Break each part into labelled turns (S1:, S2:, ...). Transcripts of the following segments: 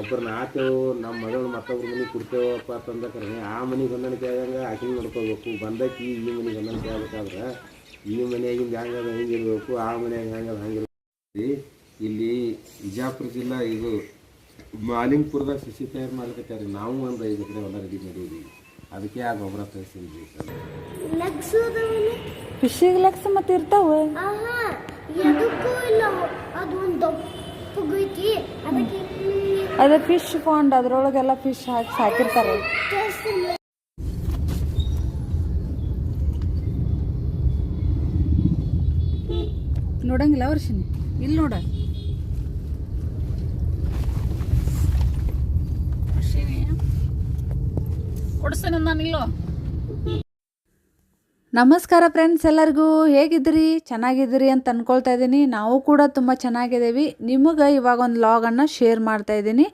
S1: ಒಬ್ಬರನ್ನ ಆತೇವು ನಮ್ಮ ಮಗಳು ಮತ್ತೊಬ್ರ ಮನೆಗೆ ಕೊಡ್ತೇವಪ್ಪ ಅಂತಂದ್ರೆ ಆ ಮನೆಗೆ ಹೊಂದಾಣಿಕೆ ಆಗಂಗೆ ಆಕಿನ ನೋಡ್ಕೋಬೇಕು ಬಂದಕ್ಕೆ ಈ ಮನೆಗೆ ಹೊಂದಾಣಿಕೆ ಆಗ್ಬೇಕಾದ್ರೆ ಈ ಮನೆಯಾಗಿಂದ ಹೆಂಗದ ಹಿಂಗೆ ಇರಬೇಕು. ಆ ಮನೆಯಾಗ ಹೆಂಗದ ಹಂಗೆ ಇಲ್ಲಿ ವಿಜಾಪುರ ಜಿಲ್ಲಾ ಇದು ಮಾಲಿಂಗ್ಪುರದಾಗ ಸಸಿ ತಯಾರು ಮಾಡ್ಲಿಕ್ಕೆ ನಾವು ಒಂದು ಐದು ಕಡೆ ಹೊಲ ರೆಡಿ ಮಾಡೀವಿ ಅದಕ್ಕೆ ಆ ಗೊಬ್ಬರ ತರಿಸಿದ್ವಿ
S2: ಕೃಷಿಗೆ ಲಕ್ಷ ಮತ್ತೆ ಇರ್ತಾವ?
S3: ಆಹಾ ಎದಕ್ಕೂ ಇಲ್ಲ ಅದು ಒಂದು ದಪ್ಪಗೈತಿ ಅದಕ್ಕೆ
S2: ಅದ ಫಿಶ್ ಪಾಂಡ್ ಅದ್ರೊಳಗೆಲ್ಲ ಫಿಶ್ ಹಾಕಿ ಸಾಕಿರ್ತಾರೆ
S3: ಜಾಸ್ತಿ
S2: ನೋಡಂಗಿಲ್ಲ ವರ್ಷಿನಿ ಇಲ್ಲಿ ನೋಡ
S4: ಕೊಡಿಸ್ತೇನೆ ನಾನಿಲ್ಲೋ
S2: ನಮಸ್ಕಾರ ಫ್ರೆಂಡ್ಸ್ ಎಲ್ಲರಿಗೂ, ಹೇಗಿದ್ದೀರಿ? ಚೆನ್ನಾಗಿದ್ದೀರಿ ಅಂತ ಅಂದ್ಕೊಳ್ತಾ ಇದ್ದೀನಿ. ನಾವು ಕೂಡ ತುಂಬ ಚೆನ್ನಾಗಿದ್ದೀವಿ. ನಿಮಗೆ ಇವಾಗ ಒಂದು ಲಾಗನ್ನು ಶೇರ್ ಮಾಡ್ತಾ ಇದ್ದೀನಿ.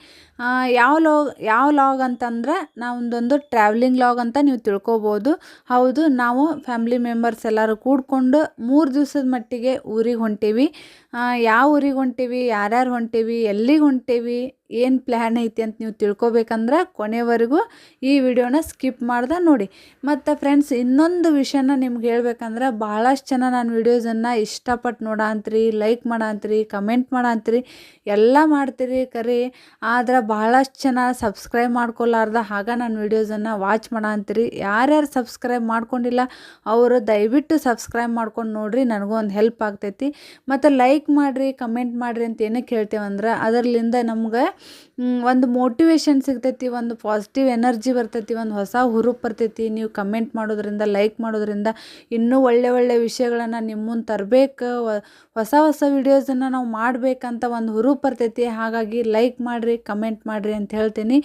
S2: ಯಾವ ಲಾಗ್ ಯಾವ ಲಾಗ್ ಅಂತಂದ್ರೆ ನಾವೊಂದೊಂದು ಟ್ರಾವೆಲಿಂಗ್ ಲಾಗ್ ಅಂತ ನೀವು ತಿಳ್ಕೊಬೋದು. ಹೌದು, ನಾವು ಫ್ಯಾಮ್ಲಿ ಮೆಂಬರ್ಸ್ ಎಲ್ಲರೂ ಕೂಡ್ಕೊಂಡು ಮೂರು ದಿವಸದ ಮಟ್ಟಿಗೆ ಊರಿಗೆ ಹೊಂಟೀವಿ. ಯಾವ ಊರಿಗೆ ಹೊಂಟೀವಿ? ಯಾರ್ಯಾರು ಹೊಂಟೀವಿ? ಎಲ್ಲಿಗೆ ಹೊಂಟೀವಿ? ಏನು ಪ್ಲ್ಯಾನ್ ಐತಿ ಅಂತ ನೀವು ತಿಳ್ಕೊಬೇಕಂದ್ರೆ ಕೊನೆವರೆಗೂ ಈ ವಿಡಿಯೋನ ಸ್ಕಿಪ್ ಮಾಡ್ದೆ ನೋಡಿ. ಮತ್ತು ಫ್ರೆಂಡ್ಸ್ ಇನ್ನೊಂದು ವಿಷಯನ ನಿಮ್ಗೆ ಹೇಳ್ಬೇಕಂದ್ರೆ ಭಾಳಷ್ಟು ಜನ ನಾನು ವಿಡಿಯೋಸನ್ನು ಇಷ್ಟಪಟ್ಟು ನೋಡಂತ್ರಿ ಲೈಕ್ ಮಾಡಂತ್ರಿ ಕಮೆಂಟ್ ಮಾಡಂತ್ರಿ, ಎಲ್ಲ ಮಾಡ್ತೀರಿ ಕರೆ. ಆದ್ರೆ ಭಾಳಷ್ಟು ಜನ ಸಬ್ಸ್ಕ್ರೈಬ್ ಮಾಡ್ಕೊಲಾರ್ದ ಆಗ ನಾನು ವಿಡಿಯೋಸನ್ನು ವಾಚ್ ಮಾಡಂತೀರಿ. ಯಾರ್ಯಾರು ಸಬ್ಸ್ಕ್ರೈಬ್ ಮಾಡ್ಕೊಂಡಿಲ್ಲ, ಅವರು ದಯವಿಟ್ಟು ಸಬ್ಸ್ಕ್ರೈಬ್ ಮಾಡ್ಕೊಂಡು ನೋಡಿರಿ ನನಗೂ ಒಂದು ಹೆಲ್ಪ್ ಆಗ್ತೈತಿ. ಮತ್ತು ಲೈಕ್ ಮಾಡಿರಿ ಕಮೆಂಟ್ ಮಾಡಿರಿ ಅಂತ ಏನಕ್ಕೆ ಹೇಳ್ತೇವಂದ್ರೆ ಅದರಲ್ಲಿಂದ ನಮ್ಗೆ ಒಂದು ಮೋಟಿವೇಶನ್ ಸಿಗ್ತೈತಿ, ಒಂದು ಪಾಸಿಟಿವ್ ಎನರ್ಜಿ ಬರ್ತೈತಿ, ಒಂದು ಹೊಸ ಹುರುಪು ಬರ್ತೈತಿ. ನೀವು ಕಮೆಂಟ್ ಮಾಡೋದ್ರಿಂದ ಲೈಕ್ ಮಾಡೋದ್ರಿಂದ ಇನ್ನೂ ಒಳ್ಳೆ ಒಳ್ಳೆ ವಿಷಯಗಳನ್ನು ನಿಮ್ಮನ್ನು ತರಬೇಕು ಹೊಸ ಹೊಸ ವಿಡಿಯೋಸನ್ನು ನಾವು ಮಾಡಬೇಕಂತ ಒಂದು ಹುರುಪು ಬರ್ತೈತಿ. ಹಾಗಾಗಿ ಲೈಕ್ ಮಾಡಿರಿ ಕಮೆಂಟ್ ಮಾಡಿರಿ ಅಂತ ಹೇಳ್ತೀನಿ.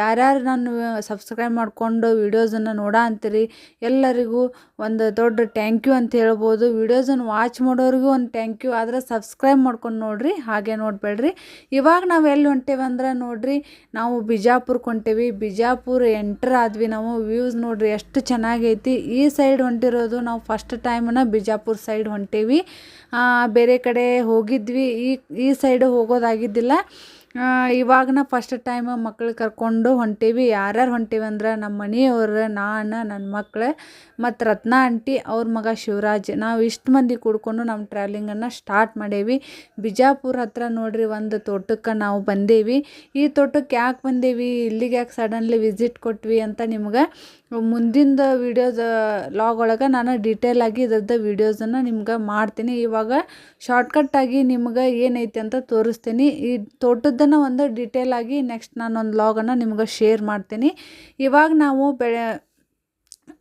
S2: ಯಾರ್ಯಾರು ನಾನು ಸಬ್ಸ್ಕ್ರೈಬ್ ಮಾಡಿಕೊಂಡು ವಿಡಿಯೋಸನ್ನು ನೋಡ ಅಂತೀರಿ, ಎಲ್ಲರಿಗೂ ಒಂದು ದೊಡ್ಡ ಥ್ಯಾಂಕ್ ಯು ಅಂತ ಹೇಳ್ಬೋದು. ವಿಡಿಯೋಸನ್ನು ವಾಚ್ ಮಾಡೋರಿಗೂ ಒಂದು ಥ್ಯಾಂಕ್ ಯು ಆದರೆ ಸಬ್ಸ್ಕ್ರೈಬ್ ಮಾಡ್ಕೊಂಡು ನೋಡಿರಿ, ಹಾಗೆ ನೋಡಬೇಡ್ರಿ. ಇವಾಗ ನಾವು ಎಲ್ಲಿ ಹೊಂಟೇವಂದ್ರೆ ನೋಡ್ರಿ, ನಾವು ಬಿಜಾಪುರಕ್ಕೆ ಹೊಂಟೇವಿ. ಬಿಜಾಪುರ ಎಂಟರ್ ಆದ್ವಿ ನಾವು. ವ್ಯೂಸ್ ನೋಡ್ರಿ ಎಷ್ಟು ಚೆನ್ನಾಗೈತಿ. ಈ ಸೈಡ್ ಹೊಂಟಿರೋದು ನಾವು ಫಸ್ಟ್ ಟೈಮ್ನ ಬಿಜಾಪುರ ಸೈಡ್ ಹೊಂಟೇವಿ. ಬೇರೆ ಕಡೆ ಹೋಗಿದ್ವಿ. ಈ ಈ ಸೈಡ್ ಹೋಗೋದಾಗಿದ್ದಿಲ್ಲ. ಇವಾಗನ ಫಸ್ಟ್ ಟೈಮ್ ಮಕ್ಳು ಕರ್ಕೊಂಡು ಹೊಂಟೀವಿ. ಯಾರ್ಯಾರು ಹೊಂಟೀವಿ ಅಂದ್ರೆ ನಮ್ಮ ಮನೆಯವ್ರು, ನಾನು ನನ್ನ ಮಕ್ಕಳು ಮತ್ತು ರತ್ನ ಆಂಟಿ, ಅವ್ರ ಮಗ ಶಿವರಾಜ್. ನಾವು ಇಷ್ಟು ಮಂದಿ ಕೂಡ್ಕೊಂಡು ನಮ್ಮ ಟ್ರಾವೆಲಿಂಗನ್ನು ಸ್ಟಾರ್ಟ್ ಮಾಡೇವಿ. ಬಿಜಾಪುರ ಹತ್ರ ನೋಡ್ರಿ ಒಂದು ತೋಟಕ್ಕೆ ನಾವು ಬಂದೇವಿ. ಈ ತೋಟಕ್ಕೆ ಯಾಕೆ ಬಂದೇವಿ? ಇಲ್ಲಿಗೆ ಯಾಕೆ ಸಡನ್ಲಿ ವಿಸಿಟ್ ಕೊಟ್ವಿ ಅಂತ ನಿಮ್ಗೆ ಮುಂದಿನ ವೀಡಿಯೋದ ಲಾಗ್ ಒಳಗೆ ನಾನು ಡೀಟೇಲ್ ಆಗಿ ಇದ್ರದ್ದು ವೀಡಿಯೋಸನ್ನು ನಿಮ್ಗೆ ಮಾಡ್ತೀನಿ. ಇವಾಗ ಶಾರ್ಟ್ಕಟ್ಟಾಗಿ ನಿಮ್ಗೆ ಏನೈತಿ ಅಂತ ತೋರಿಸ್ತೀನಿ. ಈ ತೋಟದ್ದನ್ನು ಒಂದು ಡಿಟೇಲ್ ಆಗಿ ನೆಕ್ಸ್ಟ್ ನಾನೊಂದು ಲಾಗನ್ನು ನಿಮ್ಗೆ ಶೇರ್ ಮಾಡ್ತೀನಿ. ಇವಾಗ ನಾವು ಬೆಳೆ,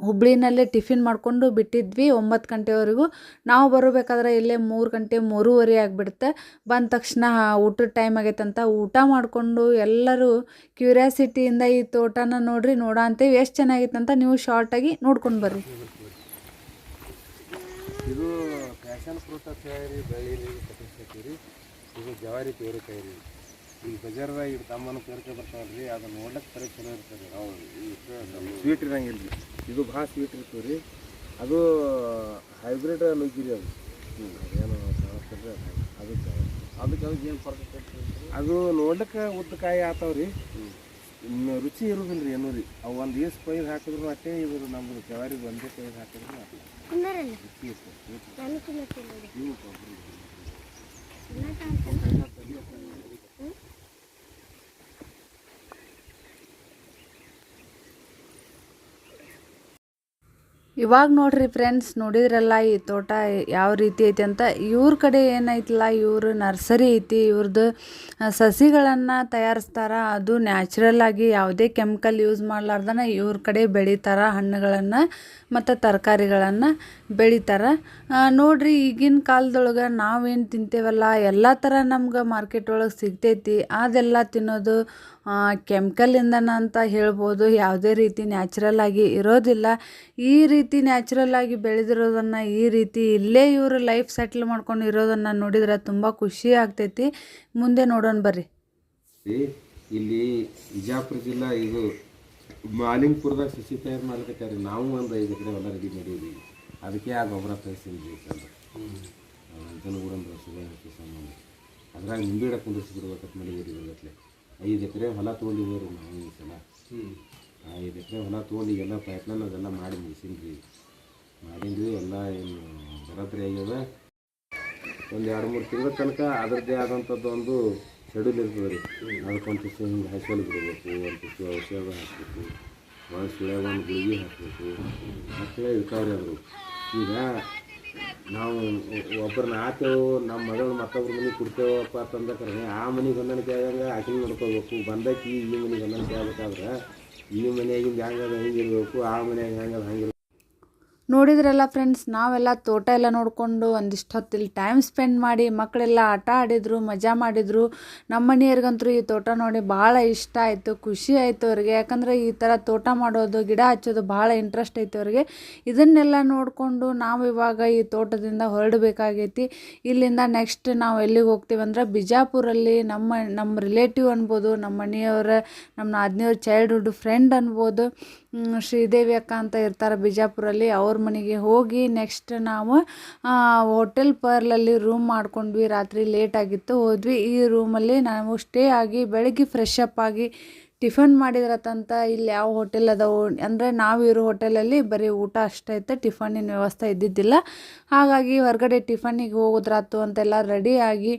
S2: ಹುಬ್ಳಿನಲ್ಲೇ ಟಿಫಿನ್ ಮಾಡಿಕೊಂಡು ಬಿಟ್ಟಿದ್ವಿ ಒಂಬತ್ತು ಗಂಟೆವರೆಗೂ. ನಾವು ಬರಬೇಕಾದ್ರೆ ಇಲ್ಲೇ ಮೂರು ಗಂಟೆ, ಮೂರುವರೆ ಆಗಿಬಿಡುತ್ತೆ. ಬಂದ ತಕ್ಷಣ ಊಟದ ಟೈಮ್ ಆಗೈತಂತ ಊಟ ಮಾಡಿಕೊಂಡು ಎಲ್ಲರೂ ಕ್ಯೂರಿಯಾಸಿಟಿಯಿಂದ ಈ ತೋಟನ ನೋಡ್ರಿ, ನೋಡೋ ಅಂತೇವಿ ಎಷ್ಟು ಚೆನ್ನಾಗಿತ್ತಂತ ನೀವು ಶಾರ್ಟಾಗಿ ನೋಡ್ಕೊಂಡು ಬರ್ರಿ.
S1: ಇದು ಫ್ರೂಟ್ ಅಂತ ಹೇಳಿ ಇದು ಜವಾರಿ ರೀ. ಈ ಬಜಾರ್ದಾಗ ಇದು ತಮ್ಮನ ಕೇರ್ಕೆ ಬರ್ತಾವ್ರಿ ಅದನ್ನ ನೋಡ್ಲಿಕ್ಕೆ ತರ ಚಲೋ ಇರ್ತದೆ ಹೌದು ಸ್ವೀಟ್ ಇರಂಗಿಲ್ಲ ರೀ ಇದು ಭಾಳ ಸ್ವೀಟ್ ಇರ್ತವೆ ರೀ ಅದು ಹೈಬ್ರಿಡ್ ನುಗ್ಗಿರಿ ಅದು. ಏನು ಅದಕ್ಕೆ ಅದಕ್ಕೆ ಅದಕ್ಕೆ ಏನು ಫರ್ಕ್ ಅದು ನೋಡ್ಲಿಕ್ಕೆ ಉದ್ದಕಾಯಿ ಆತಾವ ರೀ ರುಚಿ ಇರೋದಿಲ್ಲ ರೀ ಏನೂ ರೀ ಅವು ಒಂದು ಈಸ್ ಕೊಯ್ದು ಹಾಕಿದ್ರು ಅಷ್ಟೇ ಇದು ನಮ್ದು ಜವಾರಿ ಒಂದೇ ಕೊಯ್ದು ಹಾಕಿದ್ರು ಅಷ್ಟೇ
S3: ತಿನ್ನರಲ್ಲ
S1: ರುಚಿ ಇರ್ತದೆ
S3: ನಾನು ತಿನ್ನತ್ತಿಲ್ಲ ನೋಡಿ
S1: ನೀವು ಕೊಡ್ರಿ
S2: ಇವಾಗ ನೋಡ್ರಿ ಫ್ರೆಂಡ್ಸ್ ನೋಡಿದ್ರಲ್ಲ ಈ ತೋಟ ಯಾವ ರೀತಿ ಐತಿ ಅಂತ. ಇವ್ರ ಕಡೆ ಏನೈತಲ್ಲ, ಇವರು ನರ್ಸರಿ ಐತಿ ಇವ್ರದ್ದು ಸಸಿಗಳನ್ನು ತಯಾರಿಸ್ತಾರ. ಅದು ನ್ಯಾಚುರಲ್ ಆಗಿ ಯಾವುದೇ ಕೆಮಿಕಲ್ ಯೂಸ್ ಮಾಡಲಾರ್ದನ ಇವ್ರ ಕಡೆ ಬೆಳೀತಾರ ಹಣ್ಣುಗಳನ್ನು ಮತ್ತು ತರಕಾರಿಗಳನ್ನು ಬೆಳೀತಾರ. ನೋಡ್ರಿ ಈಗಿನ ಕಾಲದೊಳಗೆ ನಾವೇನು ತಿಂತೇವಲ್ಲ, ಎಲ್ಲ ಥರ ನಮ್ಗೆ ಮಾರ್ಕೆಟ್ ಒಳಗೆ ಸಿಗ್ತೈತಿ. ಅದೆಲ್ಲ ತಿನ್ನೋದು ಕೆಮಿಕಲಿಂದನ ಅಂತ ಹೇಳ್ಬೋದು, ಯಾವುದೇ ರೀತಿ ನ್ಯಾಚುರಲ್ ಆಗಿ ಇರೋದಿಲ್ಲ. ಈ ರೀತಿ ನ್ಯಾಚುರಲ್ ಆಗಿ ಬೆಳೆದಿರೋದನ್ನು ಈ ರೀತಿ ಇಲ್ಲೇ ಇವರು ಲೈಫ್ ಸೆಟ್ಲ್ ಮಾಡ್ಕೊಂಡು ಇರೋದನ್ನು ನೋಡಿದ್ರೆ ತುಂಬ ಖುಷಿ ಆಗ್ತೈತಿ. ಮುಂದೆ ನೋಡೋಣ ಬರ್ರಿ.
S1: ಇಲ್ಲಿ ವಿಜಾಪುರ ಜಿಲ್ಲಾ ಇದು ಮಾಲಿಂಗ್ಪುರದಾಗ ಸಸಿ ತಯಾರು ಮಾಡ್ಲಿಕತ್ತಾರೆ ನಾವು ಒಂದು ಐದು ಕಡೆ ಹೊಲ ರೆಡಿ ಮಾಡೀವಿ ಅದಕ್ಕೆ ಆ ಗೊಬ್ಬರ ತಯಾರಿಸಿದ್ವಿ ಸರ್ ಜನಗೂಡಂದ್ರೆ ಸಂಬಂಧ ಅದ್ರಾಗ ನಿಂಬಿಡ ಕುಂದಿಸಿ ಬಿಡ್ಬೇಕಂತ ಮಾಡಿದ್ದೀರಿ ಇವತ್ತಲೆ ಐದು ಎಕರೆ ಹೊಲ ತೊಗೊಂಡಿದ್ದೀವಿ ರೀ ನಾವು ಈ ಸಲ. ಐದು ಎಕರೆ ಹೊಲ ತೊಗೊಂಡು ಎಲ್ಲ ಪ್ರಯತ್ನ ಅದೆಲ್ಲ ಮಾಡಿ ಮುಗಿಸಿನ್ರಿ ಮಾಡಿದ್ವಿ ಎಲ್ಲ ಏನು ಬರೋಬ್ಬರಿ ಆಗ್ಯದ. ಒಂದು ಎರಡು ಮೂರು ತಿಂಗಳ ತನಕ ಅದರದ್ದೇ ಆದಂಥದ್ದು ಒಂದು ಶೆಡ್ಯೂಲ್ ಇರ್ತದೆ ರೀ. ಅದಕ್ಕೊಂದು ತುಸು ಹಿಂಗೆ ಹಸಲು ಬಿಡಬೇಕು ಒಂದು ತುಸು ಔಷಧ ಹಾಕಬೇಕು ಒಂದು ಸುಳ್ಯಾಗ ಒಂದು ಗುಳಿಗೆ ಹಾಕಬೇಕು. ಮತ್ತೆ ಇರ್ತಾವ್ರಿ ಅದ್ರು ಈಗ ನಾವು ಒಬ್ಬರನ್ನ ಆತೇವು ನಮ್ಮ ಮಗಳು ಮತ್ತೊಬ್ಬರ ಮನೆಗೆ ಕೊಡ್ತೇವಪ್ಪ ಅಂತಂದ್ರೆ ಆ ಮನೆಗೆ ಹೊಂದಾಣಿಕೆ ಆಗಂಗೆ ಆಕಿನ ನೋಡ್ಕೋಬೇಕು ಬಂದಕ್ಕೆ ಈ ಮನೆಗೆ ಹೊಂದಾಣಿಕೆ ಆಗ್ಬೇಕಾದ್ರೆ, ಈ ಮನೆಯಾಗಿಂದ ಹಿಂಗೆ ಇರಬೇಕು ಆ ಮನೆಯಾಗ ಹೆಂಗದ ಹಂಗೆ
S2: ನೋಡಿದ್ರಲ್ಲ ಫ್ರೆಂಡ್ಸ್ ನಾವೆಲ್ಲ ತೋಟ ಎಲ್ಲ ನೋಡಿಕೊಂಡು ಒಂದಿಷ್ಟು ಹೊತ್ತಿಲ್ಲಿ ಟೈಮ್ ಸ್ಪೆಂಡ್ ಮಾಡಿ ಮಕ್ಕಳೆಲ್ಲ ಆಟ ಆಡಿದರು, ಮಜಾ ಮಾಡಿದರು. ನಮ್ಮ ಮನೆಯವ್ರಿಗಂತೂ ಈ ತೋಟ ನೋಡಿ ಭಾಳ ಇಷ್ಟ ಆಯಿತು, ಖುಷಿ ಆಯಿತು ಅವ್ರಿಗೆ. ಯಾಕಂದರೆ ಈ ಥರ ತೋಟ ಮಾಡೋದು, ಗಿಡ ಹಚ್ಚೋದು ಭಾಳ ಇಂಟ್ರೆಸ್ಟ್ ಐತೆ ಅವ್ರಿಗೆ. ಇದನ್ನೆಲ್ಲ ನೋಡಿಕೊಂಡು ನಾವು ಇವಾಗ ಈ ತೋಟದಿಂದ ಹೊರಡಬೇಕಾಗೈತಿ. ಇಲ್ಲಿಂದ ನೆಕ್ಸ್ಟ್ ನಾವು ಎಲ್ಲಿಗೆ ಹೋಗ್ತೀವಿ ಅಂದ್ರೆ ಬಿಜಾಪುರಲ್ಲಿ ನಮ್ಮ ನಮ್ಮ ರಿಲೇಟಿವ್ ಅನ್ಬೋದು, ನಮ್ಮ ಮನೆಯವರ, ನಮ್ಮ ನಾದಿನಿಯವ್ರ ಚೈಲ್ಡ್ಹುಡ್ ಫ್ರೆಂಡ್ ಅನ್ಬೋದು. ಶ್ರೀದೇವಿ ಅಕ್ಕ ಅಂತ ಇರ್ತಾರೆ ಬಿಜಾಪುರಲ್ಲಿ, ಅವ್ರ ಮನೆಗೆ ಹೋಗಿ ನೆಕ್ಸ್ಟ್ ನಾವು ಹೋಟೆಲ್ ಪರ್ಲಲ್ಲಿ ರೂಮ್ ಮಾಡ್ಕೊಂಡ್ವಿ. ರಾತ್ರಿ ಲೇಟ್ ಆಗಿತ್ತು, ಹೋದ್ವಿ. ಈ ರೂಮಲ್ಲಿ ನಾವು ಸ್ಟೇ ಆಗಿ ಬೆಳಗ್ಗೆ ಫ್ರೆಶ್ ಅಪ್ ಆಗಿ ಟಿಫನ್ ಮಾಡಿದ್ರತಂತ ಇಲ್ಲಿ ಯಾವ ಹೋಟೆಲ್ ಅದಾವು? ಅಂದರೆ ನಾವು ಇರೋ ಹೋಟೆಲಲ್ಲಿ ಬರೀ ಊಟ ಅಷ್ಟೇ ಇತ್ತು ಟಿಫನಿನ ವ್ಯವಸ್ಥೆ ಇದ್ದಿದ್ದಿಲ್ಲ. ಹಾಗಾಗಿ ಹೊರಗಡೆ ಟಿಫನ್ನಿಗೆ ಹೋಗೋದ್ರಾತು ಅಂತೆಲ್ಲ ರೆಡಿಯಾಗಿ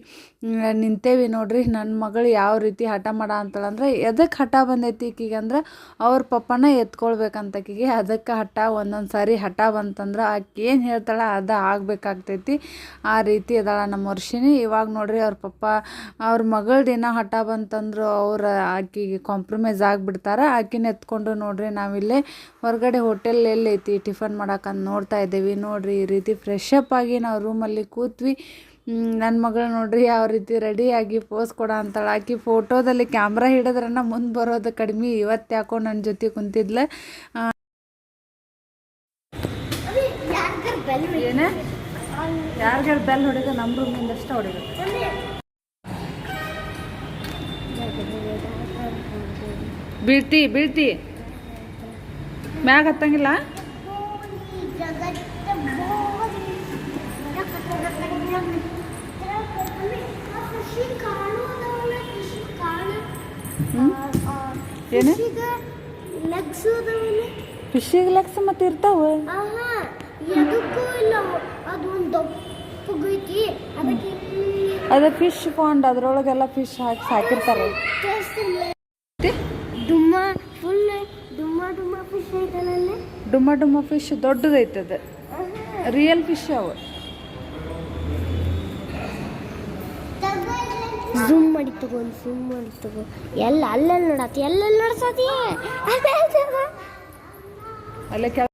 S2: ನಿಂತೇವಿ ನೋಡ್ರಿ ನನ್ನ ಮಗಳು ಯಾವ ರೀತಿ ಹಠ ಮಾಡ ಅಂತಳಂದ್ರೆ ಎದಕ್ಕೆ ಹಠ ಬಂದೈತಿ ಈಕಿಗೆ ಅಂದ್ರೆ, ಅವ್ರ ಪಪ್ಪನ ಎತ್ಕೊಳ್ಬೇಕಂತ ಆಕಿಗೆ ಅದಕ್ಕೆ ಹಠ ಒಂದೊಂದು ಸಾರಿ ಹಠ ಬಂತಂದ್ರೆ ಆಕೆ ಏನು ಹೇಳ್ತಾಳೆ ಅದು ಆಗಬೇಕಾಗ್ತೈತಿ. ಆ ರೀತಿ ಅದಾಳ ನಮ್ಮ ವರ್ಷಿನಿ ಇವಾಗ ನೋಡ್ರಿ ಅವ್ರ ಪಪ್ಪ, ಅವ್ರ ಮಗಳ್ದು ಏನೋ ಹಠ ಬಂತಂದ್ರು ಅವ್ರ ಆಕಿಗೆ ಕಾಂಪ್ರಮೈಸ್ ಆಗಿಬಿಡ್ತಾರೆ. ಆಕಿನ ಎತ್ಕೊಂಡು ನೋಡ್ರಿ ನಾವಿಲ್ಲೇ ಹೊರಗಡೆ ಹೋಟೆಲ್ ಎಲ್ಲೈತಿ, ಟಿಫನ್ ಮಾಡಕ್ಕಂತ ನೋಡ್ತಾ ಇದ್ದೀವಿ. ನೋಡ್ರಿ ಈ ರೀತಿ ಫ್ರೆಶ್ ಅಪ್ ಆಗಿ ನಾವು ರೂಮಲ್ಲಿ ಕೂತ್ವಿ. ನನ್ನ ಮಗಳು ನೋಡ್ರಿ ಯಾವ ರೀತಿ ರೆಡಿಯಾಗಿ ಪೋಸ್ ಕೊಡ ಅಂತಾಳೆ. ಆಕಿ ಫೋಟೋದಲ್ಲಿ ಕ್ಯಾಮ್ರಾ ಹಿಡಿದ್ರನ್ನ ಮುಂದೆ ಬರೋದು ಕಡಿಮೆ ಇವತ್ತು ಯಾಕೋ ನನ್ನ ಜೊತೆ ಕುಂತಿದ್ಲ.
S3: ಬೆಲ್
S2: ಏನ? ಯಾರಿಗಾರು ಬೆಲ್ ಹೊಡಿದ ನಮ್ಮ ರೂಮಿಂದ ಅಷ್ಟೇ ಬೀಳ್ತಿ ಬೀಳ್ತಿ. ಮ್ಯಾಗ ಹತ್ತಂಗಿಲ್ಲ? ಏನು? ಫಿಶಿಗೆ ಲಕ್ಸ್ ಮತ್ತೆ ಇರ್ತಾವ?
S3: ಅದು
S2: ಫಿಶ್ ಪಾಂಡ್ ಅದ್ರೊಳಗೆಲ್ಲ ಫಿಶ್ ಹಾಕಿ ಸಾಕಿರ್ತಾರೆ.
S3: ಡುಮ್ಮ ಡುಮ್ಮ ಫಿಶ್
S2: ದೊಡ್ಡದೈತದ. ರಿಯಲ್ ಫಿಶ್ ಅವು.
S3: ಝೂಮ್ ಮಾಡಿ ತಗೋ ಝೂಮ್ ಮಾಡಿ ತಗೋ. ಎಲ್ಲ ಅಲ್ಲಲ್ಲಿ ನೋಡತ್ತಿ ಎಲ್ಲೆಲ್ಲಿ ನೋಡ್ಸತಿ
S2: ಅಲ್ಲೇ ಕೆಳ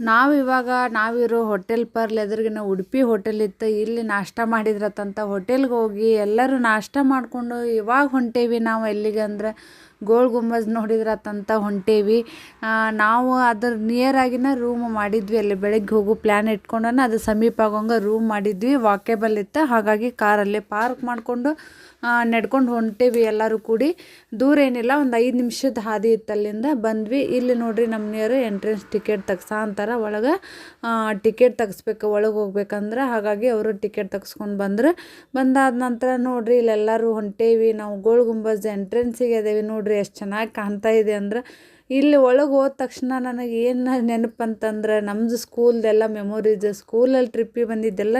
S2: ನಾವು ಇವಾಗ ನಾವಿರೋ ಹೋಟೆಲ್ ಪರ್ಲ್ ಎದುರಿಗಿನ ಉಡುಪಿ ಹೋಟೆಲ್ ಇತ್ತು, ಇಲ್ಲಿ ನಾಷ್ಟ ಮಾಡಿದ್ರತಂತ ಹೋಟೆಲ್ಗೆ ಹೋಗಿ ಎಲ್ಲರೂ ನಾಷ್ಟ ಮಾಡಿಕೊಂಡು ಇವಾಗ ಹೊಂಟೇವಿ ನಾವು ಎಲ್ಲಿಗೆ ಅಂದ್ರೆ ಗೋಲ್ ಗುಂಬಜ್ ನೋಡಿದ್ರತಂತ ಹೊಂಟೇವಿ. ನಾವು ಅದ್ರ ನಿಯರ್ ಆಗಿನ ರೂಮ್ ಮಾಡಿದ್ವಿ. ಅಲ್ಲಿ ಬೆಳಗ್ಗೆ ಹೋಗೋ ಪ್ಲ್ಯಾನ್ ಇಟ್ಕೊಂಡನ ಅದು ಸಮೀಪ ಆಗೋಂಗೆ ರೂಮ್ ಮಾಡಿದ್ವಿ. ವಾಕೇಬಲ್ ಇತ್ತು. ಹಾಗಾಗಿ ಕಾರಲ್ಲಿ ಪಾರ್ಕ್ ಮಾಡಿಕೊಂಡು ನಡ್ಕೊಂಡು ಹೊಂಟೇವಿ ಎಲ್ಲರೂ ಕೂಡಿ. ದೂರ ಏನಿಲ್ಲ, ಒಂದು ಐದು ನಿಮಿಷದ ಹಾದಿ ಇತ್ತು ಅಲ್ಲಿಂದ ಬಂದ್ವಿ. ಇಲ್ಲಿ ನೋಡ್ರಿ ನಮ್ಮ ನಿಯರು ಎಂಟ್ರೆನ್ಸ್ ಟಿಕೆಟ್ ತೆಗ್ಸ ಅಂತಾರೆ. ಒಳಗೆ ಟಿಕೆಟ್ ತೆಗಿಸ್ಬೇಕು, ಒಳಗೆ ಹೋಗ್ಬೇಕಂದ್ರೆ. ಹಾಗಾಗಿ ಅವರು ಟಿಕೆಟ್ ತೆಗ್ಸ್ಕೊಂಡು ಬಂದ್ರು. ಬಂದಾದ ನಂತರ ನೋಡ್ರಿ ಇಲ್ಲೆಲ್ಲರೂ ಹೊಂಟೇವಿ. ನಾವು ಗೋಲ್ ಗುಂಬಜ್ ಎಂಟ್ರೆನ್ಸಿಗೆ ಅದೇವಿ ನೋಡ್ರಿ. ಎಷ್ಟು ಚೆನ್ನಾಗಿ ಕಾಣ್ತಾ ಇದೆ ಅಂದ್ರೆ ಇಲ್ಲಿ ಒಳಗೆ ಹೋದ ತಕ್ಷಣ ನನಗೆ ಏನು ನೆನಪು ಅಂತಂದ್ರೆ ನಮ್ಮದು ಸ್ಕೂಲ್ದೆಲ್ಲ ಮೆಮೊರೀಸ್ ಸ್ಕೂಲಲ್ಲಿ ಟ್ರಿಪ್ಪಿಗೆ ಬಂದಿದ್ದೆಲ್ಲ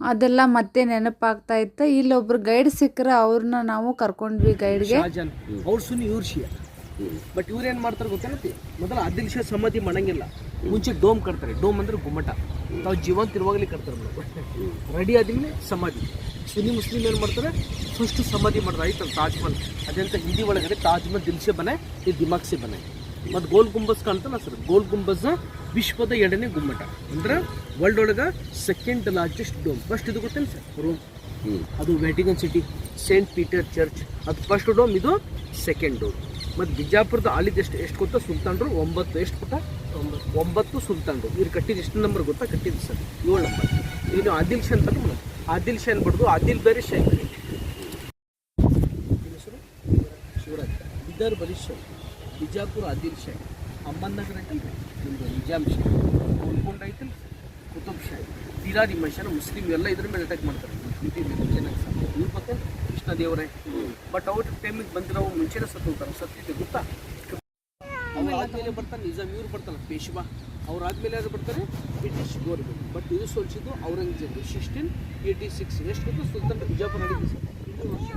S2: ಅದೆಲ್ಲ ಮತ್ತೆ ನೆನಪಾಗ್ತಾ ಇತ್ತು. ಇಲ್ಲೊಬ್ರು ಗೈಡ್ ಸಿಕ್ಕರೆ ಅವ್ರನ್ನ ನಾವು ಕರ್ಕೊಂಡ್ವಿ ಗೈಡ್ಗೆ
S5: ಬಟ್ ಇವ್ರು ಏನು ಮಾಡ್ತಾರೆ ಗೊತ್ತೇನತಿ ಮೊದಲ ಅಧ್ಯಕ್ಷ ಸಮಾಧಿ ಮಾಡಂಗಿಲ್ಲ. ಮುಂಚೆ ಡೋಮ್ ಕಟ್ತಾರೆ. ಡೋಮ್ ಅಂದ್ರೆ ಗುಮ್ಮಟ. ತಾವು ಜೀವಂತ ಇರುವಾಗಲೇ ಕಟ್ತಾರೆ ರೆಡಿ ಆದ್ಮೇಲೆ ಸಮಾಧಿ. ಸುನಿ ಮುಸ್ಲಿಂ ಏನು ಮಾಡ್ತಾರೆ? ಫಸ್ಟ್ ಸಮಾಧಿ ಮಾಡ್ತಾರೆ. ಆಯ್ತಲ್ಲ ತಾಜ್ ಮಹಲ್. ಅದಂತ ಹಿಂದಿ ಒಳಗಡೆ ತಾಜ್ ಮಹಲ್ ದಿಲ್ಸೆ ಬನೆ ಈ ದಿಮಾಗ್ ಸೆ ಬನೆ. ಮತ್ತು ಗೋಲ್ ಗುಂಬಸ್ ಕಾಣ್ತಲ್ಲ ಸರ್? ಗೋಲ್ ಗುಂಬಸ್ ವಿಶ್ವದ ಎರಡನೇ ಗುಮ್ಮಟ. ಅಂದ್ರೆ ವರ್ಲ್ಡ್ ಒಳಗ ಸೆಕೆಂಡ್ ಲಾರ್ಜೆಸ್ಟ್ ಡೋಮ್ ಫಸ್ಟ್ ಇದು ಗೊತ್ತೇನು ಸರ್? ರೋಮ್ ಅದು Vatican city saint Peter church ಅದು ಫಸ್ಟ್ ಡೋಮ್ ಇದು ಸೆಕೆಂಡ್ ಡೋಮ್ ಮತ್ತು ಬಿಜಾಪುರದ ಆಲಿದ್ ಎಷ್ಟು ಎಷ್ಟು ಗೊತ್ತಾ? ಸುಲ್ತಾನರು ಒಂಬತ್ತು ಎಷ್ಟು ಗೊತ್ತಾ? ಒಂಬತ್ತು. ಸುಲ್ತಾನರು. ಇವ್ರು ಕಟ್ಟಿದ ಎಷ್ಟು ನಂಬರ್ ಗೊತ್ತಾ? ಕಟ್ಟಿದ್ದು ಸರ್ ಏಳು ನಂಬರ್ ಇನ್ನು ಆದಿಲ್ ಶಾ ಅಂತ ಆದಿಲ್ ಶಾ ಅನ್ಬಾರ್ದು ಆದಿಲ್ ಬೇರೆ ಶಾ? ಶಿವರಾಜ್. ಬಿದರ್ ಬರೀಶ್ ಶಾ. ಬಿಜಾಪುರ ಆದಿಲ್ ಶಾ. ಅಮ್ಮನಗರ ಐತಲ್ರಿ ನಿಮ್ದು ನಿಜಾಮ್ ಶಾ. ಗೋಲ್ಕೊಂಡ ಐತಲ್? ಕುತುಬ್ ಶಾ. ತೀರಾ ನಿಮ್ಮ ಮುಸ್ಲಿಂ ಎಲ್ಲ ಇದ್ರ ಮೇಲೆ ಅಟ್ಯಾಕ್ ಮಾಡ್ತಾರೆ. ಗೊತ್ತೇ? ಕೃಷ್ಣ ದೇವರೇ. ಬಟ್ ಅವ್ರ ಟೈಮಿಗೆ ಬಂದಿರೋ ಮುಂಚೆನೇ ಸತ್ತು ಹೋಗ್ತಾರೆ. ಸತ್ತಿದೆ ಗೊತ್ತಾ? ಅವ್ರು ಆದ್ಮೇಲೆ ಬರ್ತಾರೆ ನಿಜಾಮ್ ಇವ್ರು ಬರ್ತಾರಲ್ಲ ಪೇಶ್ವಾ. ಅವ್ರು ಆದ್ಮೇಲೆ ಯಾರು ಬರ್ತಾರೆ? ಬ್ರಿಟಿಷ್ ಗೌರ್ಮೆಂಟ್ ಬಟ್ ಇದು ಸೋಲ್ಸಿದ್ದು ಔರಂಗಜೇಬ್. ಸಿಕ್ಸ್ಟೀನ್ ಏಯ್ಟಿ ಸಿಕ್ಸ್ ಎಷ್ಟು ಗೊತ್ತು? ಸುಲ್ತಾನ್ ಬಿಜಾಪುರ ನಡೀತು ಸರ್. ಇದು ವರ್ಷ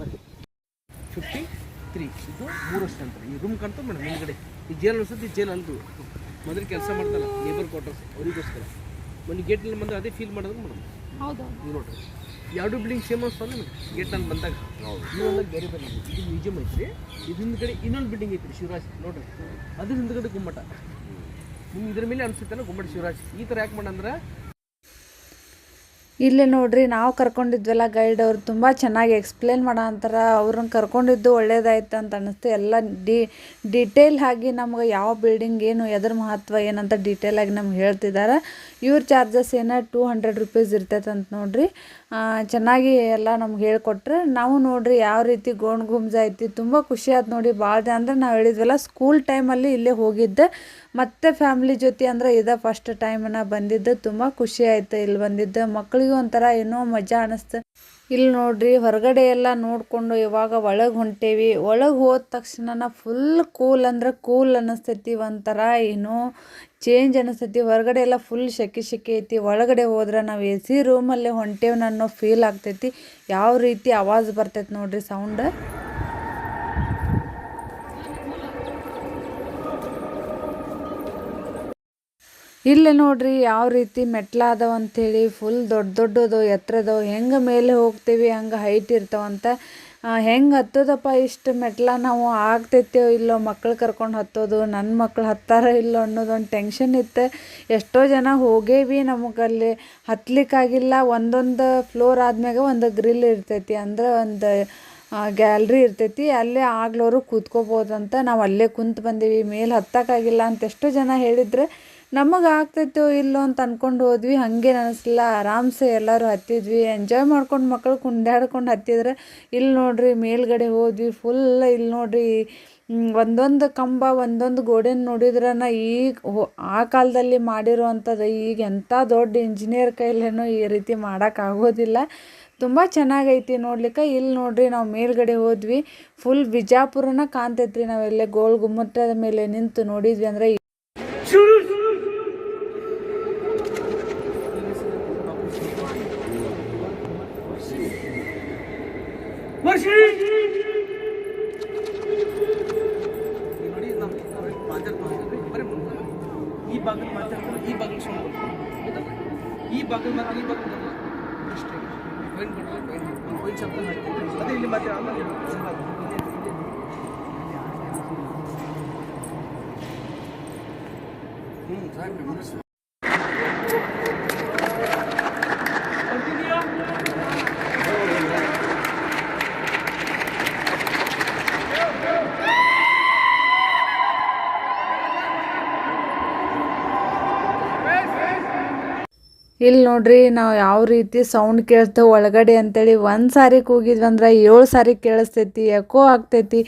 S5: ಬರ್ರಿ ಫಿಫ್ಟಿ ತ್ರೀ ಇದು ಮೂರು ವರ್ಷ ಅಂತಾರೆ ಈ ರೂಮ್ ಕಾಣ್ತದೆ ಮೇಡಮ್ ಹಿಂದ್ಗಡೆ. ಈ ಜೇಲ್ ಅನ್ಸುತ್ತೆ ಜೇಲ್ ಅಂದು ಮೊದಲು ಕೆಲಸ ಮಾಡ್ತಲ್ಲ ಲೇಬರ್ ಕ್ವಾರ್ಟರ್ಸ್ ಅವರಿಗೋಸ್ಕರ. ಒಂದು ಗೇಟ್ನಲ್ಲಿ ಬಂದು ಅದೇ ಫೀಲ್ ಮಾಡೋದು ಮೇಡಮ್. ನೋಡ್ರಿ. ಎರಡು ಬಿಲ್ಡಿಂಗ್ ಸೇಮ್ ಅನ್ಸ್ತಲ್ಲ ಗೇಟ್ ನಾನು ಬಂದಾಗ. ಒಂದಾಗ ಬೇರೆ ಬೇರೆ ಇದೆ. ಇದು ಮ್ಯೂಸಿಯಂ ಐತ್ರಿ. ಇದು ಹಿಂದ್ಗಡೆ ಇನ್ನೊಂದು ಬಿಲ್ಡಿಂಗ್ ಐತ್ರಿ ಶಿವರಾಜ್. ನೋಡ್ರಿ. ಅದ್ರ ಹಿಂದ್ಗಡೆ ಗುಮ್ಮಟ. ನಿಮ್ಗೆ ಇದ್ರ ಮೇಲೆ ಅನ್ಸುತ್ತೆ ಗುಮ್ಮಟ ಶಿವರಾಜ್. ಈ ಥರ ಯಾಕೆ ಮಾಡಂದ್ರೆ
S2: ಇಲ್ಲಿ ನೋಡ್ರಿ ನಾವು ಕರ್ಕೊಂಡಿದ್ವಲ್ಲ ಗೈಡ್ ಅವ್ರು. ತುಂಬ ಚೆನ್ನಾಗಿ ಎಕ್ಸ್ಪ್ಲೇನ್ ಮಾಡೋ ಅಂತಾರ. ಅವ್ರನ್ನ ಕರ್ಕೊಂಡಿದ್ದು ಒಳ್ಳೇದಾಯ್ತು ಅಂತ ಅನ್ನಿಸ್ತು. ಎಲ್ಲ ಡಿ ಡಿಟೇಲ್ ಆಗಿ ನಮ್ಗೆ ಯಾವ ಬಿಲ್ಡಿಂಗ್ ಏನು ಎದ್ರ ಮಹತ್ವ ಏನಂತ ಡೀಟೇಲ್ ಆಗಿ ನಮ್ಗೆ ಹೇಳ್ತಿದ್ದಾರೆ ಇವ್ರ ಚಾರ್ಜಸ್ ಏನೋ ಟೂ ಹಂಡ್ರೆಡ್ ರುಪೀಸ್ ಇರ್ತೈತೆ ಅಂತ ನೋಡ್ರಿ. ಚೆನ್ನಾಗಿ ಎಲ್ಲ ನಮ್ಗೆ ಹೇಳ್ಕೊಟ್ರೆ ನಾವು ನೋಡ್ರಿ ಯಾವ ರೀತಿ ಗೋಣ್ ಗುಮ್ಜ ಐತಿ, ತುಂಬ ಖುಷಿ ಆಯ್ತು ನೋಡಿ ಭಾಳ ಅಂದ್ರೆ ನಾವು ಹೇಳಿದ್ವಲ್ಲ ಸ್ಕೂಲ್ ಟೈಮಲ್ಲಿ ಇಲ್ಲೇ ಹೋಗಿದ್ದೆ. ಮತ್ತೆ ಫ್ಯಾಮ್ಲಿ ಜೊತೆ ಅಂದ್ರೆ ಇದೇ ಫಸ್ಟ್ ಟೈಮನ್ನ ಬಂದಿದ್ದು, ತುಂಬ ಖುಷಿ ಆಯ್ತು ಇಲ್ಲಿ ಬಂದಿದ್ದು. ಮಕ್ಕಳಿಗೂ ಒಂಥರ ಏನೋ ಮಜಾ ಅನ್ನಿಸ್ತು ಇಲ್ಲಿ ನೋಡ್ರಿ ಹೊರಗಡೆ ಎಲ್ಲ ನೋಡಿಕೊಂಡು ಇವಾಗ ಒಳಗೆ ಹೊಂಟೇವಿ. ಒಳಗೆ ಹೋದ ತಕ್ಷಣ ಫುಲ್ ಕೂಲ್ ಅಂದ್ರೆ ಕೂಲ್ ಅನ್ನಿಸ್ತೈತಿ ಒಂಥರ ಏನೋ ಚೇಂಜ್ ಅನ್ನಿಸ್ತೈತಿ ಹೊರಗಡೆ ಎಲ್ಲ ಫುಲ್ ಶೆಕೆ ಶೆಕೆ ಐತಿ. ಒಳಗಡೆ ಹೋದ್ರೆ ನಾವು ಎ ಸಿ ರೂಮಲ್ಲೇ ಹೊಂಟೇವ್ ಅನ್ನೋ ಫೀಲ್ ಆಗ್ತೈತಿ. ಯಾವ ರೀತಿ ಆವಾಜ್ ಬರ್ತೈತಿ ನೋಡ್ರಿ ಸೌಂಡ್ ಇಲ್ಲಿ ನೋಡ್ರಿ, ಯಾವ ರೀತಿ ಮೆಟ್ಲಾದವ ಅಂಥೇಳಿ ಫುಲ್ ದೊಡ್ಡ ದೊಡ್ಡದು, ಎತ್ತರದವು, ಹೆಂಗೆ ಮೇಲೆ ಹೋಗ್ತೀವಿ, ಹಂಗೆ ಹೈಟ್ ಇರ್ತಾವಂತ ಹೆಂಗೆ ಹತ್ತೋದಪ್ಪ ಇಷ್ಟು ಮೆಟ್ಲ ನಾವು ಆಗ್ತೈತೋ ಇಲ್ಲೋ, ಮಕ್ಳು ಕರ್ಕೊಂಡು ಹತ್ತೋದು ನನ್ನ ಮಕ್ಳು ಹತ್ತಾರ ಇಲ್ಲೋ ಅನ್ನೋದೊಂದು ಟೆನ್ಷನ್ ಇತ್ತು, ಎಷ್ಟೋ ಜನ ಹೋಗೇವಿ ನಮಗಲ್ಲಿ ಹತ್ತಲಿಕ್ಕಾಗಿಲ್ಲ ಒಂದೊಂದು ಫ್ಲೋರ್ ಆದ್ಮ್ಯಾಗ ಒಂದು ಗ್ರಿಲ್ ಇರ್ತೈತಿ, ಅಂದ್ರೆ ಒಂದು ಗ್ಯಾಲ್ರಿ ಇರ್ತೈತಿ, ಅಲ್ಲೇ ಆಗ್ಲೋರು ಕೂತ್ಕೋಬೋದಂತ ನಾವು ಅಲ್ಲೇ ಕುಂತು ಬಂದೀವಿ, ಮೇಲೆ ಹತ್ತಕ್ಕಾಗಿಲ್ಲ ಅಂತ ಎಷ್ಟೋ ಜನ ಹೇಳಿದ್ರೆ ನಮಗೆ ಆಗ್ತೈತೋ ಇಲ್ಲೋ ಅಂತ ಅನ್ಕೊಂಡು ಹೋದ್ವಿ. ಹಾಗೆ ಅನಿಸ್ಲಿಲ್ಲ ಆರಾಮ್ಸೆ ಎಲ್ಲರೂ ಹತ್ತಿದ್ವಿ. ಎಂಜಾಯ್ ಮಾಡ್ಕೊಂಡು ಮಕ್ಕಳು ಕುಂದಾಡ್ಕೊಂಡು ಹತ್ತಿದ್ರೆ ಇಲ್ಲಿ ನೋಡ್ರಿ ಮೇಲ್ಗಡೆ ಹೋದ್ವಿ. ಫುಲ್ ಇಲ್ಲಿ ನೋಡ್ರಿ ಒಂದೊಂದು ಕಂಬ, ಒಂದೊಂದು ಗೋಡೆನ ನೋಡಿದ್ರನ ಈಗ ಆ ಕಾಲದಲ್ಲಿ ಮಾಡಿರುವಂಥದ್ದು ಈಗ ಎಂಥ ದೊಡ್ಡ ಇಂಜಿನಿಯರ್ ಕೈಲೇನೋ ಈ ರೀತಿ ಮಾಡೋಕ್ಕಾಗೋದಿಲ್ಲ ತುಂಬ ಚೆನ್ನಾಗೈತಿ ನೋಡ್ಲಿಕ್ಕೆ. ಇಲ್ಲಿ ನೋಡ್ರಿ ನಾವು ಮೇಲ್ಗಡೆ ಹೋದ್ವಿ. ಫುಲ್ ಬಿಜಾಪುರನ ಕಾಣ್ತೈತ್ರಿ ನಾವೆಲ್ಲೇ ಗೋಲ್ ಗುಮ್ಮಟದ ಮೇಲೆ ನಿಂತು ನೋಡಿದ್ವಿ ಅಂದ್ರೆ
S5: ಈಗ ನೋಡಿ ನಮ್ಮ ಮಾತಾಡ್ತಾರೆ ಬರೀ ಮುಂದೆ ಈ ಭಾಗದ ಮಾತಾಡ್ತಾರೆ ಈ ಭಾಗದ ಸೌಂಡ್ ಈ ಭಾಗದ ಮಾತ್ರ ಈ ಭಾಗದ ಬರಲ್ಲ ಅಷ್ಟೇ ವೈನ್ ಕೊಟ್ಟರೆ ವೈನ್ ಒಂದು ವೈನ್ ಶಾಪ್ದಲ್ಲಿ ಹಾಕ್ತೀನಿ ಅದೇ ಇಲ್ಲಿ ಮಾತ್ರ ಆಮೇಲೆ ಇಲ್ಲಿ ಇಲ್ಲಿ- ಇಲ್ಲಿ- ಹ್ಞೂ ಸಾಕು
S2: ಇಲ್ಲಿ ನೋಡ್ರಿ, ನಾವು ಯಾವ ರೀತಿ ಸೌಂಡ್ ಕೇಳ್ತೇವೆ ಒಳಗಡೆ ಅಂತೇಳಿ ಒಂದು ಸಾರಿ ಕೂಗಿದ್ವಿ ಅಂದ್ರೆ ಏಳು ಸಾರಿ ಕೇಳಿಸ್ತೈತಿ ಎಕೋ ಆಗ್ತೈತಿ.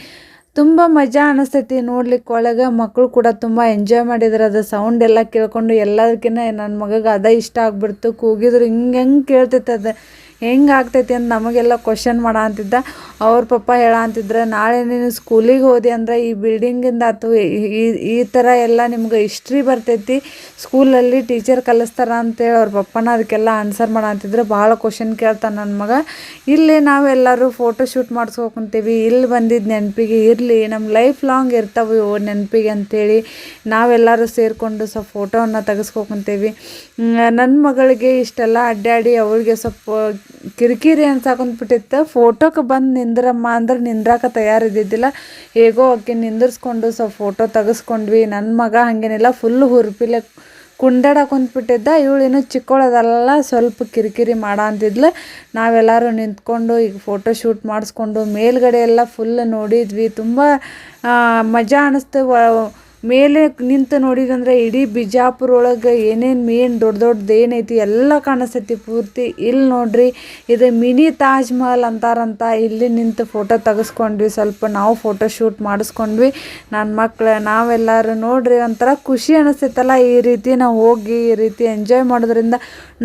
S2: ತುಂಬ ಮಜಾ ಅನಿಸ್ತೈತಿ ನೋಡ್ಲಿಕ್ಕೆ ಒಳಗೆ ಮಕ್ಕಳು ಕೂಡ ತುಂಬ ಎಂಜಾಯ್ ಮಾಡಿದ್ರು ಅದು ಸೌಂಡ್ ಎಲ್ಲ ಕೇಳ್ಕೊಂಡು ಎಲ್ಲದಕ್ಕಿಂತ ನನ್ನ ಮಗಗೆ ಅದೇ ಇಷ್ಟ ಆಗ್ಬಿಡ್ತು, ಕೂಗಿದ್ರು ಹಿಂಗೆ ಹೆಂಗೆ ಕೇಳ್ತೈತೆ ಅದು. ಹೆಂಗೆ ಆಗ್ತೈತಿ ಅಂತ ನಮಗೆಲ್ಲ ಕ್ವಶನ್ ಮಾಡ ಅಂತಿದ್ದ. ಅವ್ರ ಪಪ್ಪ ಹೇಳ ಅಂತಿದ್ರೆ, ನಾಳೆ ನೀನು ಸ್ಕೂಲಿಗೆ ಹೋದೆ ಅಂದ್ರೆ ಈ ಬಿಲ್ಡಿಂಗಿಂದ ಆತು ಈ- ಈ ಥರ ಎಲ್ಲ ನಿಮ್ಗೆ ಹಿಸ್ಟ್ರಿ ಬರ್ತೈತಿ. ಸ್ಕೂಲಲ್ಲಿ ಟೀಚರ್ ಕಲಿಸ್ತಾರ ಅಂತೇಳಿ ಅವ್ರ ಪಪ್ಪನ ಅದಕ್ಕೆಲ್ಲ ಆನ್ಸರ್ ಮಾಡ ಅಂತಿದ್ರೆ. ಭಾಳ ಕ್ವಶನ್ ಕೇಳ್ತಾನೆ ನನ್ನ ಮಗ. ಇಲ್ಲಿ ನಾವೆಲ್ಲರೂ ಫೋಟೋ ಶೂಟ್ ಮಾಡ್ಸ್ಕೊಕೊಂತೀವಿ ಇಲ್ಲಿ ಬಂದಿದ್ದ ನೆನಪಿಗೆ ಇರಲಿ. ನಮ್ಮ ಲೈಫ್ ಲಾಂಗ್ ಇರ್ತಾವೆ ನೆನಪಿಗೆ ಅಂತೇಳಿ ನಾವೆಲ್ಲರೂ ಸೇರಿಕೊಂಡು ಸ್ವಲ್ಪ ಫೋಟೋವನ್ನು ತೆಗೆಸ್ಕೊಂತೀವಿ ನನ್ನ ಮಗಳಿಗೆ ಇಷ್ಟೆಲ್ಲ ಅಡ್ಡಾಡಿ ಅವಳಿಗೆ ಸ್ವಲ್ಪ ಕಿರಿಕಿರಿ ಅನ್ಸಾಕೊಂಡ್ಬಿಟ್ಟಿತ್ತು ಫೋಟೋಕ್ಕೆ ಬಂದು ನಿಂದ್ರಮ್ಮ ಅಂದ್ರೆ ನಿಂದ್ರಾಕ ತಯಾರಿದ್ದಿದ್ದಿಲ್ಲ. ಹೇಗೋ ಅಕ್ಕಿ ನಿಂದಿರ್ಸ್ಕೊಂಡು ಸೊ ಫೋಟೋ ತೆಗೆಸ್ಕೊಂಡ್ವಿ. ನನ್ನ ಮಗ ಹಾಗೇನಿಲ್ಲ ಫುಲ್ ಹುರುಪಿಲೆ ಕುಂಡಾಡಕ್ಕೆ ಇವಳು ಇನ್ನೂ ಚಿಕ್ಕೋಳದಲ್ಲ, ಸ್ವಲ್ಪ ಕಿರಿಕಿರಿ ಮಾಡ ಅಂತಿದ್ಲು. ನಾವೆಲ್ಲರೂ ನಿಂತ್ಕೊಂಡು ಈಗ ಫೋಟೋ ಶೂಟ್ ಮಾಡಿಸ್ಕೊಂಡು ಮೇಲ್ಗಡೆ ಎಲ್ಲ ಫುಲ್ ನೋಡಿದ್ವಿ. ತುಂಬ ಮಜಾ ಅನ್ನಿಸ್ತು ಮೇಲೆ ನಿಂತು ನೋಡಿದಂದ್ರೆ ಇಡೀ ಬಿಜಾಪುರ ಒಳಗೆ ಏನೇನು ಮೇನ್ ದೊಡ್ಡ ದೊಡ್ಡದು ಏನೈತಿ ಎಲ್ಲ ಕಾಣಿಸ್ತೈತಿ ಪೂರ್ತಿ. ಇಲ್ಲಿ ನೋಡ್ರಿ, ಇದು ಮಿನಿ ತಾಜ್ ಮಹಲ್ ಅಂತಾರಂತ ಇಲ್ಲಿ ನಿಂತು ಫೋಟೋ ತೆಗೆಸ್ಕೊಂಡ್ವಿ. ಸ್ವಲ್ಪ ನಾವು ಫೋಟೋ ಶೂಟ್ ಮಾಡಿಸ್ಕೊಂಡ್ವಿ. ನನ್ನ ಮಕ್ಕಳು ನಾವೆಲ್ಲರೂ ನೋಡ್ರಿ ಒಂಥರ ಖುಷಿ ಅನಿಸ್ತೈತಲ್ಲ ಈ ರೀತಿ ನಾವು ಹೋಗಿ, ಈ ರೀತಿ ಎಂಜಾಯ್ ಮಾಡೋದ್ರಿಂದ.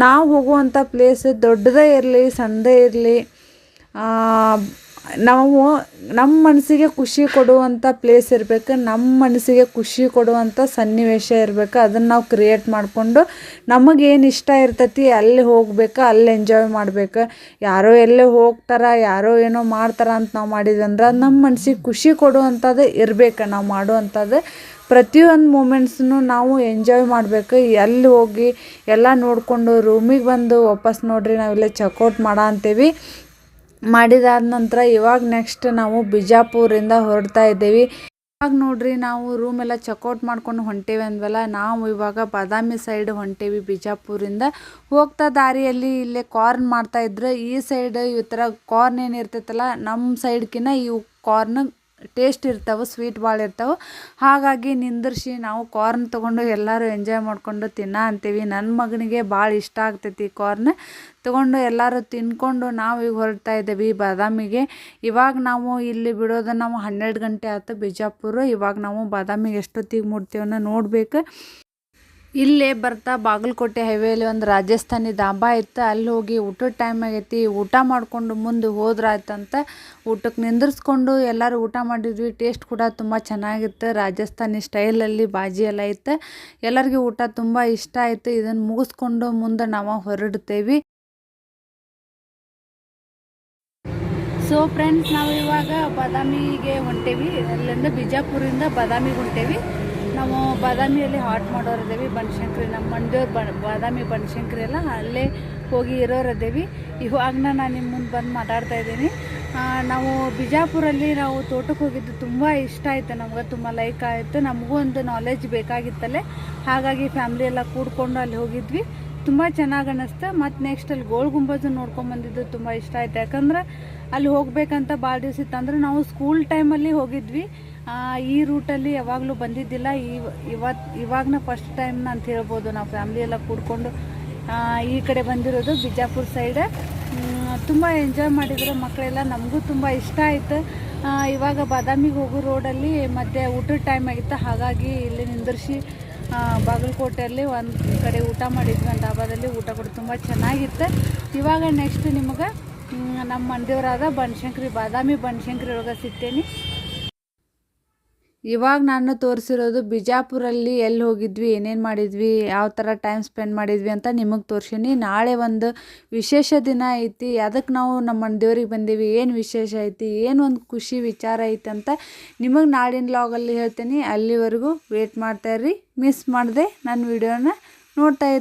S2: ನಾವು ಹೋಗುವಂಥ ಪ್ಲೇಸ್ ದೊಡ್ಡದೇ ಇರಲಿ, ಸಣ್ಣದೇ ಇರಲಿ ನಾವು ನಮ್ಮ ಮನಸ್ಸಿಗೆ ಖುಷಿ ಕೊಡುವಂಥ ಪ್ಲೇಸ್ ಇರಬೇಕು ನಮ್ಮ ಮನಸ್ಸಿಗೆ ಖುಷಿ ಕೊಡುವಂಥ ಸನ್ನಿವೇಶ ಇರಬೇಕು. ಅದನ್ನು ನಾವು ಕ್ರಿಯೇಟ್ ಮಾಡಿಕೊಂಡು ನಮಗೇನು ಇಷ್ಟ ಇರ್ತೈತಿ ಅಲ್ಲಿ ಹೋಗ್ಬೇಕು, ಅಲ್ಲಿ ಎಂಜಾಯ್ ಮಾಡ್ಬೇಕು. ಯಾರೋ ಎಲ್ಲೇ ಹೋಗ್ತಾರೆ, ಯಾರೋ ಏನೋ ಮಾಡ್ತಾರೆ ಅಂತ ನಾವು ಅದು ನಮ್ಮ ಮನಸ್ಸಿಗೆ ಖುಷಿ ಕೊಡುವಂಥದ್ದು ಇರಬೇಕು. ನಾವು ಮಾಡುವಂಥದ್ದು ಪ್ರತಿಯೊಂದು ಮೂಮೆಂಟ್ಸ್ನು ನಾವು ಎಂಜಾಯ್ ಮಾಡಬೇಕು. ಎಲ್ಲಿ ಹೋಗಿ, ಎಲ್ಲ ನೋಡಿಕೊಂಡು ರೂಮಿಗೆ ಬಂದು ವಾಪಸ್ ನೋಡ್ರಿ ನಾವಿಲ್ಲೇ ಚೆಕ್ಔಟ್ ಮಾಡೋ ಅಂತೀವಿ. ಮಾಡಿದಾದ ನಂತರ ಇವಾಗ ನೆಕ್ಸ್ಟ್ ನಾವು ಬಿಜಾಪುರಿಂದ ಹೊರಡ್ತಾ ಇದ್ದೀವಿ. ಇವಾಗ ನೋಡ್ರಿ ನಾವು ರೂಮ್ ಎಲ್ಲ ಚೆಕ್ಔಟ್ ಮಾಡ್ಕೊಂಡು ಹೊಂಟೇವಿ ಅಂದ್ವಲ್ಲ, ನಾವು ಇವಾಗ ಬಾದಾಮಿ ಸೈಡ್ ಹೊಂಟೇವಿ ಬಿಜಾಪುರಿಂದ. ಹೋಗ್ತಾ ದಾರಿಯಲ್ಲಿ ಇಲ್ಲೇ ಕಾರ್ನ್ ಮಾಡ್ತಾ ಇದ್ರೆ ಈ ಸೈಡ್ ಈ ಥರ ಕಾರ್ನ್ ಏನಿರ್ತೈತಲ್ಲ ನಮ್ಮ ಸೈಡ್ಕಿನ್ನ ಇವು ಕಾರ್ನ್ ಟೇಸ್ಟ್ ಇರ್ತಾವೆ, ಸ್ವೀಟ್ ಭಾಳ ಇರ್ತಾವೆ. ಹಾಗಾಗಿ ನಿಂದಿರ್ಸಿ, ನಾವು ಕಾರ್ನ್ ತೊಗೊಂಡು ಎಲ್ಲರೂ ಎಂಜಾಯ್ ಮಾಡಿಕೊಂಡು ತಿನ್ನ ಅಂತೀವಿ. ನನ್ನ ಮಗನಿಗೆ ಭಾಳ ಇಷ್ಟ ಆಗ್ತೈತಿ ಕಾರ್ನ್ ತೊಗೊಂಡು ಎಲ್ಲರೂ ತಿನ್ಕೊಂಡು ನಾವು ಈಗ ಹೊರಡ್ತಾ ಇದ್ದೀವಿ ಬಾದಾಮಿಗೆ. ಇವಾಗ ನಾವು ಇಲ್ಲಿ ಬಿಡೋದು ನಾವು ಹನ್ನೆರಡು ಗಂಟೆ ಆಯ್ತು ಬಿಜಾಪುರ. ಇವಾಗ ನಾವು ಬಾದಾಮಿಗೆ ಎಷ್ಟೊತ್ತಿಗೆ ಮುಟ್ತೀವನ್ನ ನೋಡ್ಬೇಕು. ಇಲ್ಲೇ ಬರ್ತಾ ಬಾಗಲಕೋಟೆ ಹೈವೇಲಿ ಒಂದು ರಾಜಸ್ಥಾನಿ ಧಾಬಾ ಇತ್ತು. ಅಲ್ಲಿ ಹೋಗಿ ಊಟದ ಟೈಮ್ ಆಗೈತಿ. ಊಟ ಮಾಡಿಕೊಂಡು ಮುಂದೆ ಹೋದ್ರಾಯ್ತಂತ ಊಟಕ್ಕೆ ನಿಂದಿರ್ಸ್ಕೊಂಡು ಎಲ್ಲರೂ ಊಟ ಮಾಡಿದ್ವಿ. ಟೇಸ್ಟ್ ಕೂಡ ತುಂಬ ಚೆನ್ನಾಗಿತ್ತು. ರಾಜಸ್ಥಾನಿ ಸ್ಟೈಲಲ್ಲಿ ಬಾಜಿ ಎಲ್ಲ ಇತ್ತು. ಎಲ್ಲರಿಗೂ ಊಟ ತುಂಬ ಇಷ್ಟ ಆಯಿತು. ಇದನ್ನು ಮುಗಿಸ್ಕೊಂಡು ಮುಂದೆ ನಾವು ಹೊರಡ್ತೇವೆ. ಸೊ ಫ್ರೆಂಡ್ಸ್ ನಾವು ಇವಾಗ ಬಾದಾಮಿಗೆ ಹೊಂಟೇವಿ. ಅಲ್ಲಿಂದ ಬಿಜಾಪುರಿಂದ ಬಾದಾಮಿಗೆ ಹೊಂಟೇವಿ. ನಾವು ಬಾದಾಮಿಯಲ್ಲಿ ಹಾಟ್ ಮಾಡೋರಿದ್ದೇವೆ ಬನಶಂಕರಿ ನಮ್ಮ ಮಂಡ್ಯವ್ರು ಬ, ಬಾದಾಮಿ ಬನಶಂಕರಿ ಎಲ್ಲ ಅಲ್ಲೇ ಹೋಗಿ ಇರೋರಿದ್ದೇವೆ ಇವಾಗ ನಾನು ನಿಮ್ಮ ಮುಂದೆ ಬಂದು ಮಾತಾಡ್ತಾ ಇದ್ದೀನಿ. ನಾವು ಬಿಜಾಪುರಲ್ಲಿ ನಾವು ತೋಟಕ್ಕೆ ಹೋಗಿದ್ದು ತುಂಬ ಇಷ್ಟ ಆಯಿತು ನಮ್ಗೆ, ತುಂಬ ಲೈಕ್ ಆಯಿತು. ನಮಗೂ ಒಂದು ನಾಲೆಜ್ ಬೇಕಾಗಿತ್ತಲ್ಲೇ. ಹಾಗಾಗಿ ಫ್ಯಾಮ್ಲಿ ಎಲ್ಲ ಕೂಡ್ಕೊಂಡು ಅಲ್ಲಿ ಹೋಗಿದ್ವಿ. ತುಂಬ ಚೆನ್ನಾಗಿ ಅನ್ನಿಸ್ತು ಮತ್ತು ನೆಕ್ಸ್ಟ್ ಅಲ್ಲಿ ಗೋಲ್ ಗುಂಬಜ್ ನೋಡ್ಕೊಂಬಂದಿದ್ದು ತುಂಬ ಇಷ್ಟ ಆಯ್ತು. ಯಾಕಂದ್ರೆ ಅಲ್ಲಿ ಹೋಗ್ಬೇಕಂತ ಭಾಳ ದಿವಸ ಇತ್ತಂದ್ರೆ ನಾವು ಸ್ಕೂಲ್ ಟೈಮಲ್ಲಿ ಹೋಗಿದ್ವಿ. ಈ ರೂಟಲ್ಲಿ ಯಾವಾಗಲೂ ಬಂದಿದ್ದಿಲ್ಲ. ಇವ ಇವತ್ತು ಇವಾಗನ ಫಸ್ಟ್ ಟೈಮ್ ಅಂತ ಹೇಳ್ಬೋದು. ನಾವು ಫ್ಯಾಮ್ಲಿ ಎಲ್ಲ ಕೂಡ್ಕೊಂಡು ಈ ಕಡೆ ಬಂದಿರೋದು ಬಿಜಾಪುರ ಸೈಡ್ ತುಂಬ ಎಂಜಾಯ್ ಮಾಡಿದ್ರು ಮಕ್ಕಳೆಲ್ಲ ನಮಗೂ ತುಂಬ ಇಷ್ಟ ಆಯಿತು. ಇವಾಗ ಬಾದಾಮಿಗೆ ಹೋಗೋ ರೋಡಲ್ಲಿ ಮತ್ತೆ ಊಟದ ಟೈಮ್ ಆಗಿತ್ತು. ಹಾಗಾಗಿ ಇಲ್ಲಿ ನಿಂದಿರ್ಸಿ ಬಾಗಲಕೋಟೆಯಲ್ಲಿ ಒಂದು ಕಡೆ ಊಟ ಮಾಡಿದ್ವಿ. ಒಂದು ಡಾಬಾದಲ್ಲಿ ಊಟ ಕೂಡ ತುಂಬ ಚೆನ್ನಾಗಿತ್ತು. ಇವಾಗ ನೆಕ್ಸ್ಟ್ ನಿಮಗೆ ನಮ್ಮ ಮಂದಿಯವರಾದ ಬನಶಂಕರಿ, ಬಾದಾಮಿ ಬನಶಂಕರಿ ಒಳಗೆ ಸಿಗ್ತೇನೆ. ಇವಾಗ ನಾನು ತೋರಿಸಿರೋದು ಬಿಜಾಪುರಲ್ಲಿ ಎಲ್ಲಿ ಹೋಗಿದ್ವಿ, ಏನೇನು ಮಾಡಿದ್ವಿ, ಯಾವ ಥರ ಟೈಮ್ ಸ್ಪೆಂಡ್ ಮಾಡಿದ್ವಿ ಅಂತ ನಿಮಗೆ ತೋರ್ಸೀನಿ. ನಾಳೆ ಒಂದು ವಿಶೇಷ ದಿನ ಐತಿ ಅದಕ್ಕೆ ನಾವು ನಮ್ಮ ದೇವ್ರಿಗೆ ಬಂದೀವಿ, ಏನು ವಿಶೇಷ ಐತಿ, ಏನು ಒಂದು ಖುಷಿ ವಿಚಾರ ಐತಿ ಅಂತ ನಿಮಗೆ ನಾಳಿನ ಲಾಗಲ್ಲಿ ಹೇಳ್ತೀನಿ. ಅಲ್ಲಿವರೆಗೂ ವೇಟ್ ಮಾಡ್ತಾಯಿರಿ ಮಿಸ್ ಮಾಡಿದೆ ನನ್ನ ವಿಡಿಯೋನ ನೋಡ್ತಾ ಇರಿ